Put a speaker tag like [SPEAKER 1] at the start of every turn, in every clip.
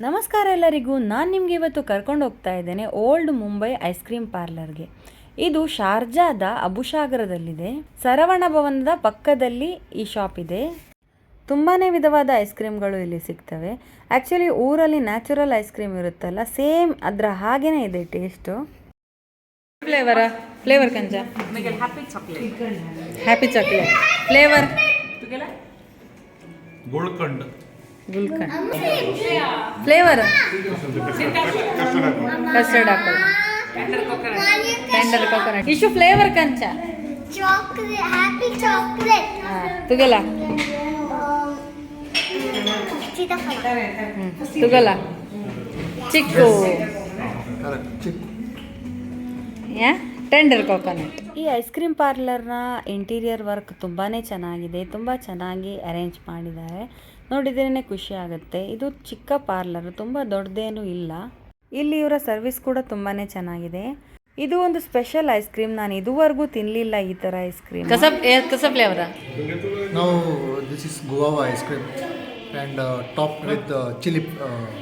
[SPEAKER 1] ನಮಸ್ಕಾರ ಎಲ್ಲರಿಗೂ. ನಾನು ನಿಮಗೆ ಇವತ್ತು ಕರ್ಕೊಂಡು ಹೋಗ್ತಾ ಇದ್ದೇನೆ ಓಲ್ಡ್ ಮುಂಬೈ ಐಸ್ ಕ್ರೀಮ್ ಪಾರ್ಲರ್ಗೆ. ಇದು ಶಾರ್ಜಾದ ಅಬುಸಾಗರದಲ್ಲಿದೆ ಸರವಣ ಭವನದ ಪಕ್ಕದಲ್ಲಿ ಈ ಶಾಪ್ ಇದೆ. ತುಂಬಾ ವಿಧವಾದ ಐಸ್ ಕ್ರೀಮ್ಗಳು ಇಲ್ಲಿ ಸಿಗ್ತವೆ. ಆ್ಯಕ್ಚುಲಿ ಊರಲ್ಲಿ ನ್ಯಾಚುರಲ್ ಐಸ್ ಕ್ರೀಮ್ ಇರುತ್ತಲ್ಲ ಸೇಮ್ ಅದರ ಹಾಗೇನೇ ಇದೆ taste. ಫ್ಲೇವರ flavour ಕಂಜ? Happy chocolate flavour
[SPEAKER 2] gulkand.
[SPEAKER 1] Gulkand flavour custard apple tender coconut Ishu flavour ಕಂಚ. ತುಗಲ. ತುಗಲ. ಚಿಕ್ಕು. ಯಾ? ಟೆಂಡರ್ ಕೋಕೋನಟ್ ಈ ಐಸ್ ಕ್ರೀಮ್ ಪಾರ್ಲರ್ನ ಇಂಟೀರಿಯರ್ ವರ್ಕ್ ತುಂಬಾ ಚೆನ್ನಾಗಿದೆ ತುಂಬ ಚೆನ್ನಾಗಿ ಅರೇಂಜ್ ಮಾಡಿದ್ದಾರೆ. ನೋಡಿದ್ರೇ ಖುಷಿ ಆಗುತ್ತೆ. ಇದು ಚಿಕ್ಕ ಪಾರ್ಲರ್ ತುಂಬ ದೊಡ್ಡದೇನು ಇಲ್ಲ. ಇಲ್ಲಿ ಇವರ ಸರ್ವಿಸ್ ಕೂಡ ತುಂಬಾ ಚೆನ್ನಾಗಿದೆ. ಇದು ಒಂದು ಸ್ಪೆಷಲ್ ಐಸ್ ಕ್ರೀಮ್ ನಾನು ಇದುವರೆಗೂ ತಿನ್ನಲಿಲ್ಲ ಈ ತರ ice cream. Flavour
[SPEAKER 3] Now this is Goa ice cream. And top with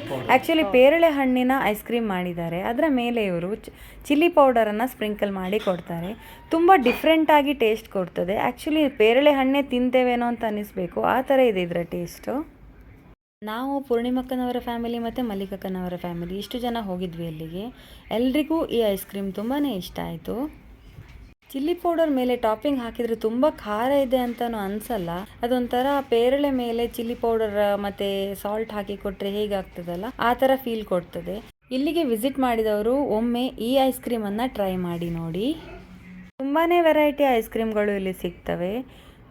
[SPEAKER 3] powder.
[SPEAKER 1] Actually ಪೇರಳೆ ಹಣ್ಣಿನ ಐಸ್ ಕ್ರೀಮ್ ಮಾಡಿದ್ದಾರೆ. ಅದರ ಮೇಲೆ ಇವರು ಚಿಲ್ಲಿ ಪೌಡರನ್ನು ಸ್ಪ್ರಿಂಕಲ್ ಮಾಡಿ ಕೊಡ್ತಾರೆ. ತುಂಬ ಡಿಫ್ರೆಂಟಾಗಿ ಟೇಸ್ಟ್ ಕೊಡ್ತದೆ. ಆ್ಯಕ್ಚುಲಿ ಪೇರಳೆ ಹಣ್ಣೇ ತಿಂತೇವೇನೋ ಅಂತ ಅನ್ನಿಸ್ಬೇಕು ಆ ಥರ ಇದೆ ಇದರ ಟೇಸ್ಟು ನಾವು ಪೂರ್ಣಿಮಕ್ಕನವರ ಫ್ಯಾಮಿಲಿ ಮತ್ತು ಮಲ್ಲಿಕಕ್ಕನವರ ಫ್ಯಾಮಿಲಿ ಇಷ್ಟು ಜನ ಹೋಗಿದ್ವಿ ಅಲ್ಲಿಗೆ. ಎಲ್ರಿಗೂ ಈ ಐಸ್ ಕ್ರೀಮ್ ತುಂಬಾ ಇಷ್ಟ ಆಯಿತು. ಚಿಲ್ಲಿ ಪೌಡರ್ ಮೇಲೆ ಟಾಪಿಂಗ್ ಹಾಕಿದರೆ ತುಂಬ ಖಾರ ಇದೆ ಅಂತಲೂ ಅನ್ಸಲ್ಲ. ಅದೊಂಥರ ಪೇರಳೆ ಮೇಲೆ ಚಿಲ್ಲಿ ಪೌಡರ್, ಮತ್ತು ಸಾಲ್ಟ್ ಹಾಕಿ ಕೊಟ್ಟರೆ ಹೇಗಾಗ್ತದಲ್ಲ? ಆ ಥರ ಫೀಲ್ ಕೊಡ್ತದೆ. ಇಲ್ಲಿಗೆ ವಿಸಿಟ್ ಮಾಡಿದವರು ಒಮ್ಮೆ ಈ ಐಸ್ ಕ್ರೀಮನ್ನು ಟ್ರೈ ಮಾಡಿ ನೋಡಿ. ತುಂಬಾ ವೆರೈಟಿ ಐಸ್ ಕ್ರೀಮ್ಗಳು ಇಲ್ಲಿ ಸಿಗ್ತವೆ.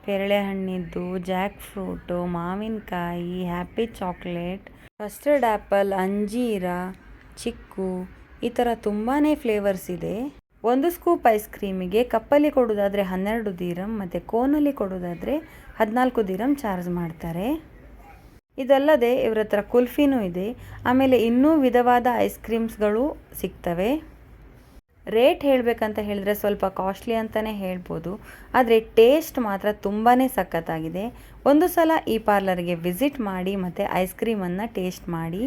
[SPEAKER 1] ಪೇರಳೆ ಹಣ್ಣಿದ್ದು ಜಾಕ್ ಫ್ರೂಟು ಮಾವಿನಕಾಯಿ ಹ್ಯಾಪಿ ಚಾಕ್ಲೇಟ್ ಕಸ್ಟರ್ಡ್ ಆ್ಯಪಲ್ ಅಂಜೀರ, ಚಿಕ್ಕು, ಈ ಥರ ತುಂಬಾ ಫ್ಲೇವರ್ಸ್ ಇದೆ. ಒಂದು ಸ್ಕೂಪ್ ಐಸ್ ಕ್ರೀಮಿಗೆ ಕಪ್ಪಲ್ಲಿ ಕೊಡೋದಾದರೆ ಹನ್ನೆರಡು ದೀರಂ, ಮತ್ತು ಕೋನಲ್ಲಿ ಕೊಡೋದಾದರೆ ಹದಿನಾಲ್ಕು ದೀರಂ ಚಾರ್ಜ್ ಮಾಡ್ತಾರೆ. ಇದಲ್ಲದೆ ಇವ್ರ ಹತ್ರ ಕುಲ್ಫಿನೂ ಇದೆ. ಆಮೇಲೆ ಇನ್ನೂ ವಿಧವಾದ ಐಸ್ ಕ್ರೀಮ್ಸ್ಗಳು ಸಿಗ್ತವೆ. ರೇಟ್ ಹೇಳಬೇಕಂತ ಹೇಳಿದ್ರೆ ಸ್ವಲ್ಪ ಕಾಸ್ಟ್ಲಿ ಅಂತಲೇ ಹೇಳ್ಬೋದು. ಆದರೆ ಟೇಸ್ಟ್ ಮಾತ್ರ ತುಂಬಾ ಸಖತ್ತಾಗಿದೆ. ಒಂದು ಸಲ ಈ ಪಾರ್ಲರ್ಗೆ ವಿಸಿಟ್ ಮಾಡಿ ಮತ್ತು ಐಸ್ ಕ್ರೀಮನ್ನು ಟೇಸ್ಟ್ ಮಾಡಿ.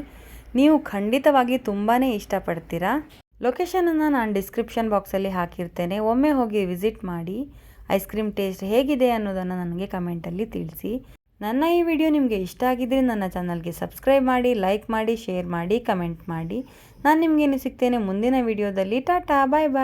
[SPEAKER 1] ನೀವು ಖಂಡಿತವಾಗಿ ತುಂಬಾ ಇಷ್ಟಪಡ್ತೀರಾ? ಲೊಕೇಶನನ್ನು ನಾನು ಡಿಸ್ಕ್ರಿಪ್ಷನ್ ಬಾಕ್ಸಲ್ಲಿ ಹಾಕಿರ್ತೇನೆ. ಒಮ್ಮೆ ಹೋಗಿ ವಿಸಿಟ್ ಮಾಡಿ ಐಸ್ ಕ್ರೀಮ್ ಟೇಸ್ಟ್ ಹೇಗಿದೆ ಅನ್ನೋದನ್ನು ನನಗೆ ಕಮೆಂಟಲ್ಲಿ ತಿಳಿಸಿ. ನನ್ನ ಈ ವಿಡಿಯೋ ನಿಮಗೆ ಇಷ್ಟ ಆಗಿದ್ರೆ ನನ್ನ ಚಾನಲ್ಗೆ ಸಬ್ಸ್ಕ್ರೈಬ್ ಮಾಡಿ ಲೈಕ್ ಮಾಡಿ ಶೇರ್ ಮಾಡಿ ಕಮೆಂಟ್ ಮಾಡಿ. ನಾನು ನಿಮಗೇನು ಸಿಗ್ತೇನೆ ಮುಂದಿನ ವಿಡಿಯೋದಲ್ಲಿ ಟಾಟಾ ಬಾಯ್ ಬಾಯ್